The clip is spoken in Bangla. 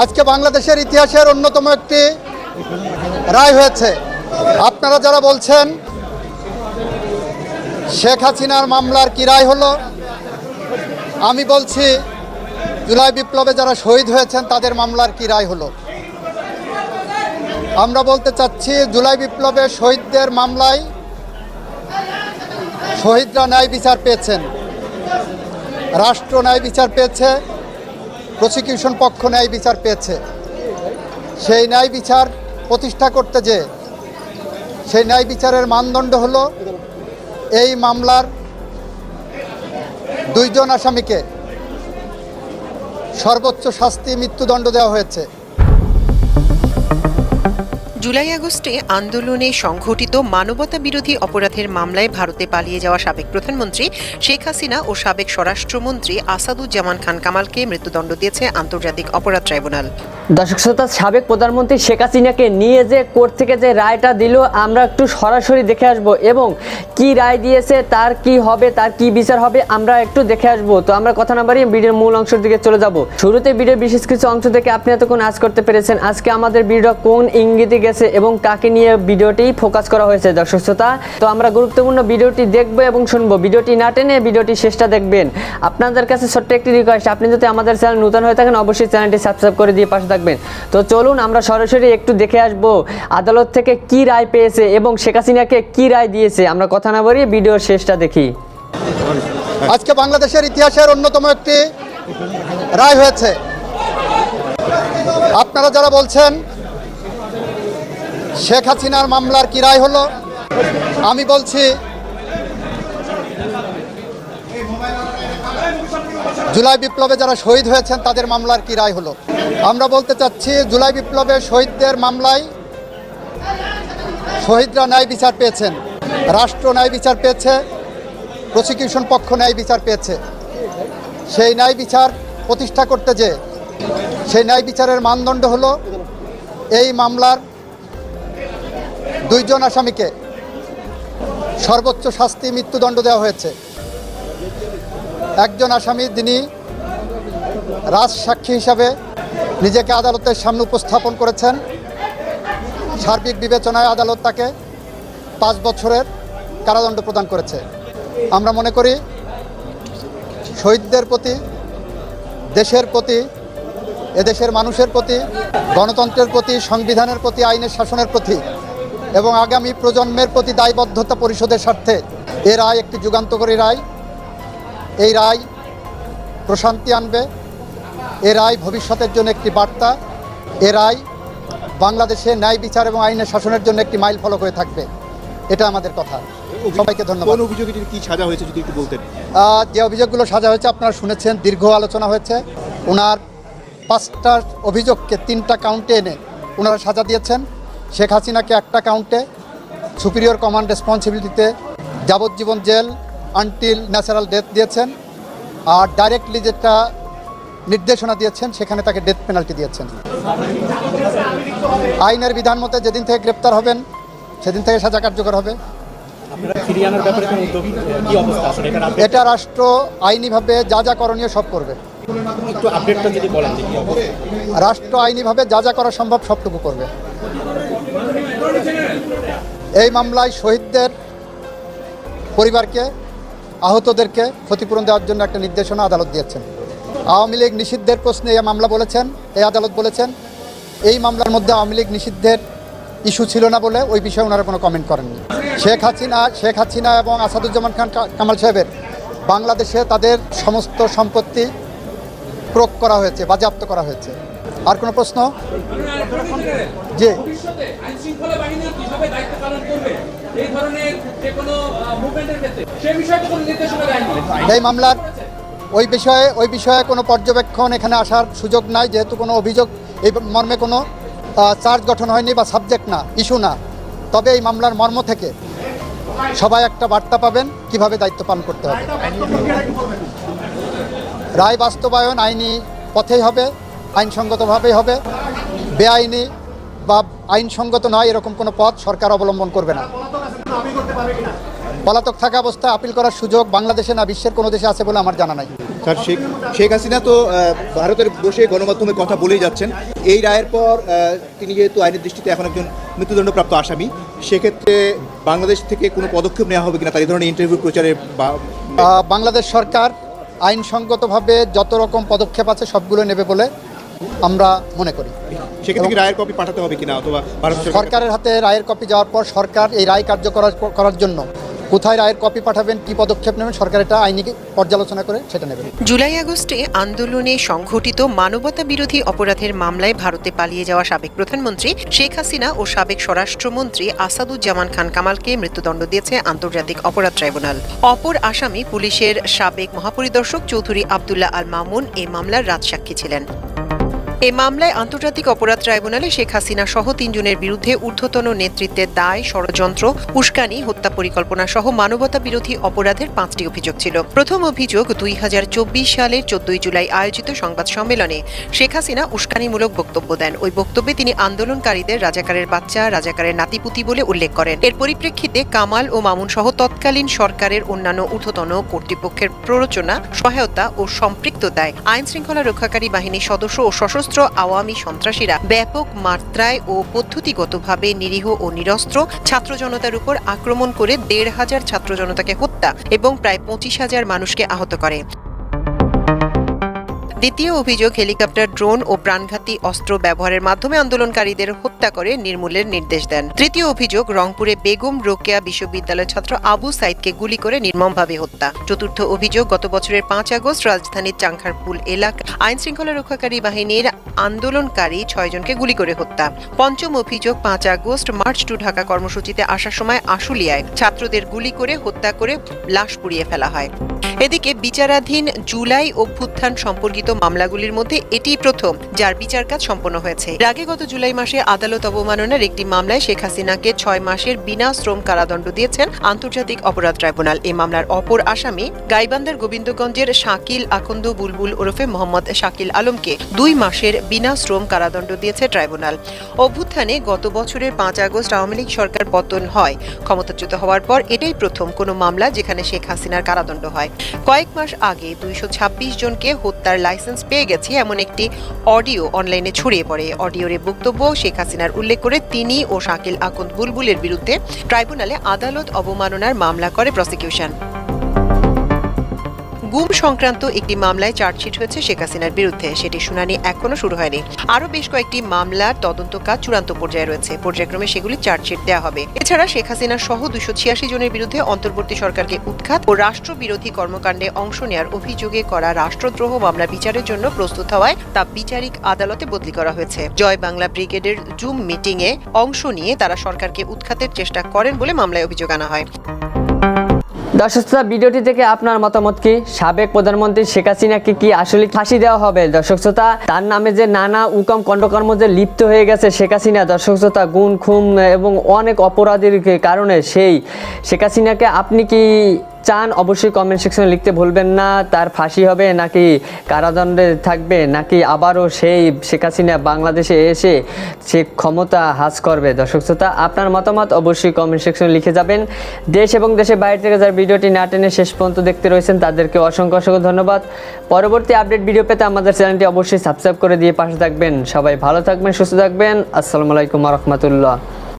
আজকে বাংলাদেশের ইতিহাসের অন্যতম একটি রায় হয়েছে। আপনারা যারা বলছেন শেখ হাসিনার মামলার কি রায় হলো, আমি বলছি জুলাই বিপ্লবে যারা শহীদ হয়েছেন তাদের মামলার কি রায় হলো। আমরা বলতে চাচ্ছি জুলাই বিপ্লবে শহীদদের মামলায় শহীদরা ন্যায় বিচার পেয়েছেন, রাষ্ট্র ন্যায় বিচার পেয়েছে প্রসিকিউশন পক্ষ ন্যায় বিচার পেয়েছে। সেই ন্যায় বিচার প্রতিষ্ঠা করতে যে, সেই ন্যায় বিচারের মানদণ্ড হল এই মামলার দুইজন আসামিকে সর্বোচ্চ শাস্তি মৃত্যুদণ্ড দেওয়া হয়েছে। জুলাই আগস্টে আন্দোলনে সংঘটিত মানবতা বিরোধী অপরাধের মামলায় ভারতে পালিয়ে যাওয়া সাবেক প্রধানমন্ত্রী শেখ হাসিনা ও সাবেক স্বরাষ্ট্রমন্ত্রী আসাদুজ্জামান খান কামালকে মৃত্যুদণ্ড দিয়েছে আন্তর্জাতিক অপরাধ ট্রাইব্যুনাল। দর্শক শ্রোতা, সাবেক প্রধানমন্ত্রী শেখ হাসিনাকে নিয়ে যে কোর্ট থেকে যে রায়টা দিল, আমরা একটু সরাসরি দেখে আসব এবং কি রায় দিয়েছে, তার কি হবে, তার কি বিচার হবে, আমরা একটু দেখে আসব। তো আমরা কথা না বাড়িয়ে ভিডিওর মূল অংশের দিকে চলে যাব। শুরুতে ভিডিওর বিশেষ কিছু অংশ থেকে আপনি এতক্ষণ আজ করতে পেরেছেন। আজকে আমাদের ভিডিও কোন ইঙ্গিতে গেছে এবং কাকে নিয়ে ভিডিওটি ফোকাস করা হয়েছে, দর্শক শ্রোতা। তো আমরা গুরুত্বপূর্ণ ভিডিওটি দেখব এবং শুনব। ভিডিওটি না টেনে ভিডিওটি শেষটা দেখবেন। আপনাদের কাছে ছোট্ট একটি রিকোয়েস্ট আপনি যদি আমাদের চ্যানেল নতুন হয়ে থাকেন, অবশ্যই চ্যানেলটি সাবস্ক্রাইব করে দিয়ে পাশে থাকবেন। তো চলুন, আমরা সরাসরি একটু দেখে আসব আদালত থেকে কি রায় পেয়েছে এবং শেখ হাসিনাকে কি রায় দিয়েছে। আমরা কথা না বলি ভিডিওর শেষটা দেখি। আজকে বাংলাদেশের ইতিহাসের অন্যতম একটি রায় হয়েছে। আপনারা যারা বলছেন শেখ হাসিনার মামলার কি রায় হলো? আমি বলছি, জুলাই বিপ্লবে যারা শহীদ হয়েছেন, তাদের মামলার কি রায় হলো? আমরা বলতে চাচ্ছি, জুলাই বিপ্লবে শহীদদের মামলায় শহীদরা ন্যায় বিচার পেয়েছেন। রাষ্ট্র ন্যায় বিচার পেয়েছে, প্রসিকিউশন পক্ষ ন্যায় বিচার পেয়েছে। সেই ন্যায় বিচার প্রতিষ্ঠা করতে যে, সেই ন্যায় বিচারের মানদণ্ড হলো, এই মামলার দুইজন আসামিকে সর্বোচ্চ শাস্তি মৃত্যুদণ্ড দেওয়া হয়েছে। একজন আসামি যিনি রাজসাক্ষী হিসাবে নিজেকে আদালতের সামনে উপস্থাপন করেছেন। সার্বিক বিবেচনায় আদালত তাকে পাঁচ বছরের কারাদণ্ড প্রদান করেছে। আমরা মনে করি শহীদদের প্রতি, দেশের প্রতি, এদেশের মানুষের প্রতি, গণতন্ত্রের প্রতি, সংবিধানের প্রতি, আইনের শাসনের প্রতি এবং আগামী প্রজন্মের প্রতি দায়বদ্ধতা পরিশোধের স্বার্থে এ রায় একটি যুগান্তকারী রায়। এই রায় প্রশান্তি আনবে। এ রায় ভবিষ্যতের জন্য একটি বার্তা। এ রায় বাংলাদেশে ন্যায় বিচার এবং আইনের শাসনের জন্য একটি মাইল ফলক হয়ে থাকবে। এটা আমাদের কথা। সবাইকে ধন্যবাদ। অভিযোগে কি সাজা হয়েছে যদি একটু বলতেন? যে অভিযোগগুলো সাজা হয়েছে আপনারা শুনেছেন দীর্ঘ আলোচনা হয়েছে। ওনার পাঁচটা অভিযোগকে তিনটা কাউন্টে এনে ওনারা সাজা দিয়েছেন। শেখ হাসিনাকে একটা কাউন্টে সুপিরিয়র কমান্ড রেসপন্সিবিলিটিতে যাবজ্জীবন জেল আনটিল ন্যাচারাল ডেথ দিয়েছেন আর ডাইরেক্টলি যেটা নির্দেশনা দিয়েছেন সেখানে তাকে ডেথ পেনাল্টি দিয়েছেন। আইনের বিধান মতে যেদিন থেকে গ্রেপ্তার হবেন সেদিন থেকে সাজা কার্যকর হবে। এটা রাষ্ট্র আইনিভাবে যা যা করণীয় সব করবে। রাষ্ট্র আইনিভাবে যা যা করা সম্ভব সবটুকু করবে। এই মামলায় শহীদদের পরিবারকে, আহতদেরকে ক্ষতিপূরণ দেওয়ার জন্য একটা নির্দেশনা আদালত দিয়েছেন। আওয়ামী লীগ নিষিদ্ধের প্রশ্নে এই মামলা বলেছেন, এই আদালত বলেছেন, এই মামলার মধ্যে আওয়ামী লীগ নিষিদ্ধের ইস্যু ছিল না বলে ওই বিষয়ে ওনারা কোনো কমেন্ট করেননি। শেখ হাসিনা শেখ হাসিনা এবং আসাদুজ্জামান খান কামাল সাহেবের বাংলাদেশে তাদের সমস্ত সম্পত্তি প্রয়োগ করা হয়েছে, বাজেয়াপ্ত করা হয়েছে। আর কোনো প্রশ্ন? যে এই মামলার। ওই বিষয়ে ওই বিষয়ে কোনো পর্যবেক্ষণ এখানে আসার সুযোগ নাই যেহেতু কোনো অভিযোগ এই মর্মে কোনো চার্জ গঠন হয়নি বা সাবজেক্ট না ইস্যু না। তবে এই মামলার মর্ম থেকে সবাই একটা বার্তা পাবেন কীভাবে দায়িত্ব পালন করতে হবে। রায় বাস্তবায়ন আইনি পথেই হবে। আইনসঙ্গতভাবেই হবে। বেআইনি বা আইনসঙ্গত নয় এরকম কোনো পথ সরকার অবলম্বন করবে না। পলাতক থাকা অবস্থায় আপিল করার সুযোগ বাংলাদেশে না বিশ্বের কোনো দেশে আছে বলে আমার জানা নাই। স্যার শেখ শেখ হাসিনা তো ভারতের বসে গণমাধ্যমে কথা বলেই যাচ্ছেন। এই রায়ের পর তিনি যেহেতু আইনের দৃষ্টিতে এখন একজন মৃত্যুদণ্ডপ্রাপ্ত আসামি সেক্ষেত্রে বাংলাদেশ থেকে কোনো পদক্ষেপ নেওয়া হবে কিনা তার এই ধরনের ইন্টারভিউ প্রচারে বাংলাদেশ সরকার আইনসঙ্গতভাবে যত রকম পদক্ষেপ আছে সবগুলো নেবে বলে আমরা মনে করি। সেক্ষেত্রে রায়ের কপি পাঠাতে হবে কিনা অথবা সরকারের হাতে রায়ের কপি যাওয়ার পর সরকার এই রায় কার্যকর করার জন্য কোথায় রায়ের কপি পাঠাবেন কি পদক্ষেপ নেবেন সরকার এটা আইনি পর্যালোচনা করে সেটা নেবেন। জুলাই আগস্টে আন্দোলনে সংঘটিত মানবতা বিরোধী অপরাধের মামলায় ভারতে পালিয়ে যাওয়া সাবেক প্রধানমন্ত্রী শেখ হাসিনা ও সাবেক স্বরাষ্ট্রমন্ত্রী আসাদুজ্জামান খান কামালকে মৃত্যুদণ্ড দিয়েছে আন্তর্জাতিক অপরাধ ট্রাইব্যুনাল। অপর আসামি পুলিশের সাবেক মহাপরিদর্শক চৌধুরী আবদুল্লাহ আল মামুন এই মামলার রাজসাক্ষী ছিলেন। এই মামলায় আন্তর্জাতিক অপরাধ ট্রাইব্যুনালে শেখ হাসিনা সহ তিনজনের বিরুদ্ধে ঊর্ধ্বতন নেতৃত্বের দায়, ষড়যন্ত্র, উস্কানি, হত্যা পরিকল্পনা সহ মানবতা বিরোধী অপরাধের পাঁচটি অভিযোগ ছিল। প্রথম অভিযোগ, দুই সালের চোদ্দই জুলাই আয়োজিত সংবাদ সম্মেলনে শেখ হাসিনা উস্কানিমূলক বক্তব্য দেন। ওই বক্তব্যে তিনি আন্দোলনকারীদের রাজাকারের বাচ্চা, রাজাকারের নাতিপুতি বলে উল্লেখ করেন। এর পরিপ্রেক্ষিতে কামাল ও মামুন সহ তৎকালীন সরকারের অন্যান্য ঊর্ধ্বতন কর্তৃপক্ষের প্ররোচনা, সহায়তা ও সম্পৃক্ততায় আইন শৃঙ্খলা রক্ষাকারী বাহিনীর সদস্য ও সশস্ত্র আওয়ামী সন্ত্রাসীরা ব্যাপক মাত্রায় ও পদ্ধতিগতভাবে নিরীহ ও নিরস্ত্র ছাত্র জনতার উপর আক্রমণ করে দেড় হাজার ছাত্র জনতাকে হত্যা এবং প্রায় পঁচিশ হাজার মানুষকে আহত করে। দ্বিতীয় অভিযোগ, হেলিকপ্টার, ড্রোন ও প্রাণঘাতী অস্ত্র ব্যবহারের মাধ্যমে আন্দোলনকারীদের হত্যা করে নির্মূলের নির্দেশ দেন। তৃতীয় অভিযোগ, রংপুরে বেগম রোকেয়া বিশ্ববিদ্যালয়ের ছাত্র আবু সাইদকে গুলি করে নির্মমভাবে হত্যা। চতুর্থ অভিযোগ, গত বছরের পাঁচ আগস্ট রাজধানীর চাংখারপুল এলাকা আইন শৃঙ্খলা রক্ষাকারী বাহিনীর আন্দোলনকারী ছয়জনকে গুলি করে হত্যা। পঞ্চম অভিযোগ, পাঁচ আগস্ট মার্চ টু ঢাকা কর্মসূচিতে আসার সময় আশুলিয়ায় ছাত্রদের গুলি করে হত্যা করে লাশ পুড়িয়ে ফেলা হয়। এদিকে বিচারাধীন জুলাই অভ্যুত্থান সম্পর্কিত মামলাগুলির মধ্যে এটি প্রথম, যার বিচার কাজ সম্পন্ন হয়েছে। আগে গত জুলাই মাসে আদালত অবমাননার একটি মামলায় শেখ হাসিনাকে ছয় মাসের বিনা শ্রম কারাদণ্ড দিয়েছেন আন্তর্জাতিক অপরাধ ট্রাইব্যুনাল। এই মামলার অপর আসামি গাইবান্দার গোবিন্দগঞ্জের শাকিল আকন্দ বুলবুল ওরফে মোহাম্মদ শাকিল আলমকে দুই মাসের বিনা শ্রম কারাদণ্ড দিয়েছে ট্রাইব্যুনাল। অভ্যুত্থানে গত বছরের পাঁচ আগস্ট আওয়ামী লীগ সরকার পতন হয়। ক্ষমতাচ্যুত হওয়ার পর এটাই প্রথম কোনো মামলা যেখানে শেখ হাসিনার কারাদণ্ড হয়। কয়েক মাস আগে দুইশো ছাব্বিশ জনকে হত্যার লাইসেন্স পেয়ে গেছে এমন একটি অডিও অনলাইনে ছড়িয়ে পড়ে। অডিওর বক্তব্য শেখ হাসিনার উল্লেখ করে তিনি ও শাকিল আকন্দ বুলবুলের বিরুদ্ধে ট্রাইব্যুনালে আদালত অবমাননার মামলা করে প্রসিকিউশন। গুম সংক্রান্ত একটি মামলায় চার্জশিট হয়েছে শেখ হাসিনার বিরুদ্ধে। সেটি শুনানি এখনও শুরু হয়নি। আরও বেশ কয়েকটি মামলার তদন্ত কাজ চূড়ান্ত পর্যায়ে রয়েছে। পর্যায়ক্রমে সেগুলি চার্জশিট দেওয়া হবে। এছাড়া শেখ হাসিনা সহ দুশো ছিয়াশি জনের বিরুদ্ধে অন্তর্বর্তী সরকারকে উৎখাত ও রাষ্ট্রবিরোধী কর্মকাণ্ডে অংশ নেওয়ার অভিযোগে করা রাষ্ট্রদ্রোহ মামলা বিচারের জন্য প্রস্তুত হওয়ায় তা বিচারিক আদালতে বদলি করা হয়েছে। জয় বাংলা ব্রিগেডের জুম মিটিংয়ে অংশ নিয়ে তারা সরকারকে উৎখাতের চেষ্টা করেন বলে মামলায় অভিযোগ আনা হয়। দর্শক শ্রোতা, ভিডিওটি থেকে আপনার মতামত কি? সাবেক প্রধানমন্ত্রী শেখ হাসিনাকে কি আসলে ফাঁসি দেওয়া হবে? দর্শক শ্রোতা তার নামে যে নানা উকম কণ্ডকর্ম যে লিপ্ত হয়ে গেছে শেখ হাসিনা দর্শক শ্রোতা গুণ খুম এবং অনেক অপরাধীর কারণে সেই শেখ হাসিনাকে আপনি কি চান, অবশ্যই কমেন্ট সেকশনে লিখতে ভুলবেন না, তার ফাঁসি হবে নাকি কারাদণ্ডে থাকবে নাকি আবারও সেই শেখ হাসিনা বাংলাদেশে এসে সে ক্ষমতা হাস করবে? দর্শক শ্রোতা, আপনার মতামত অবশ্যই কমেন্ট সেকশনে লিখে যাবেন। দেশ এবং দেশের বাইরে থেকে যারা ভিডিওটি না টেনে শেষ পর্যন্ত দেখতে রয়েছেন, তাদেরকে অসংখ্য অসংখ্য ধন্যবাদ। পরবর্তী আপডেট ভিডিও পেতে আমাদের চ্যানেলটি অবশ্যই সাবস্ক্রাইব করে দিয়ে পাশে থাকবেন। সবাই ভালো থাকবেন, সুস্থ থাকবেন। আসসালামু আলাইকুম রহমতুল্লাহ।